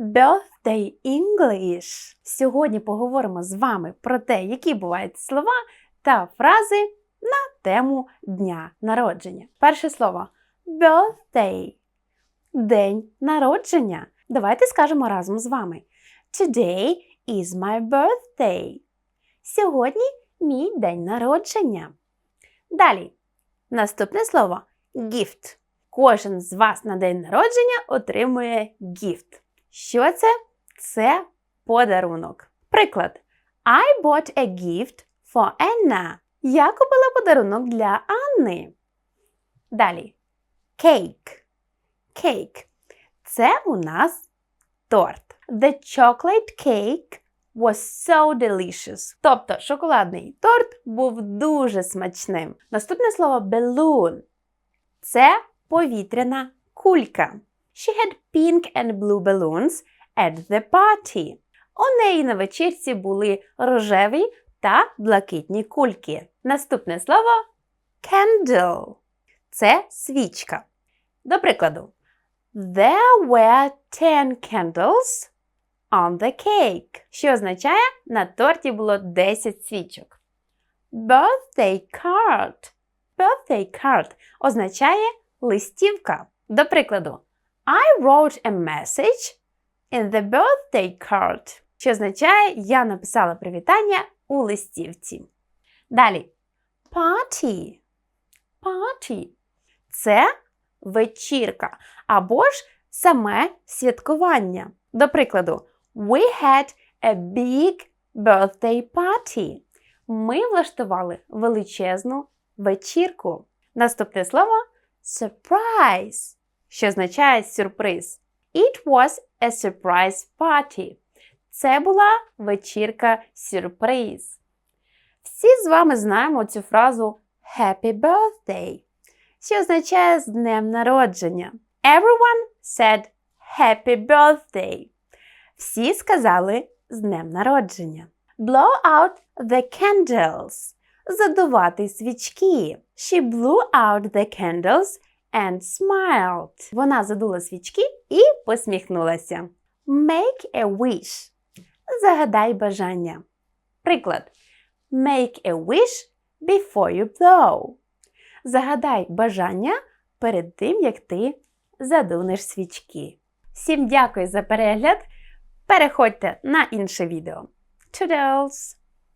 Birthday English. Сьогодні поговоримо з вами про те, які бувають слова та фрази на тему дня народження. Перше слово birthday. День народження. Давайте скажемо разом з вами. Today is my birthday. Сьогодні мій день народження. Далі. Наступне слово gift. Кожен з вас на день народження отримує gift. Що це? Це подарунок. Приклад. I bought a gift for Anna. Я купила подарунок для Анни. Далі. Cake. Cake. Це у нас торт. The chocolate cake was so delicious. Тобто шоколадний торт був дуже смачним. Наступне слово balloon. Це повітряна кулька. She had pink and blue balloons at the party. У неї на вечірці були рожеві та блакитні кульки. Наступне слово candle. Це свічка. До прикладу, There were 10 candles on the cake, що означає, на торті було 10 свічок. Birthday card. Birthday card означає листівка. До прикладу, I wrote a message in the birthday card, що означає, я написала привітання у листівці. Далі. Party. Party. Це вечірка або ж саме святкування. До прикладу, We had a big birthday party. Ми влаштували величезну вечірку. Наступне слово surprise, що означає сюрприз. It was a surprise party. Це була вечірка сюрприз. Всі з вами знаємо цю фразу Happy birthday, що означає з днем народження. Everyone said Happy birthday. Всі сказали з днем народження. Blow out the candles. Задувати свічки. She blew out the candles and smiled. Вона задула свічки і посміхнулася. Make a wish. Загадай бажання. Приклад. Make a wish before you blow. Загадай бажання перед тим, як ти задунеш свічки. Всім дякую за перегляд. Переходьте на інше відео. Toodles!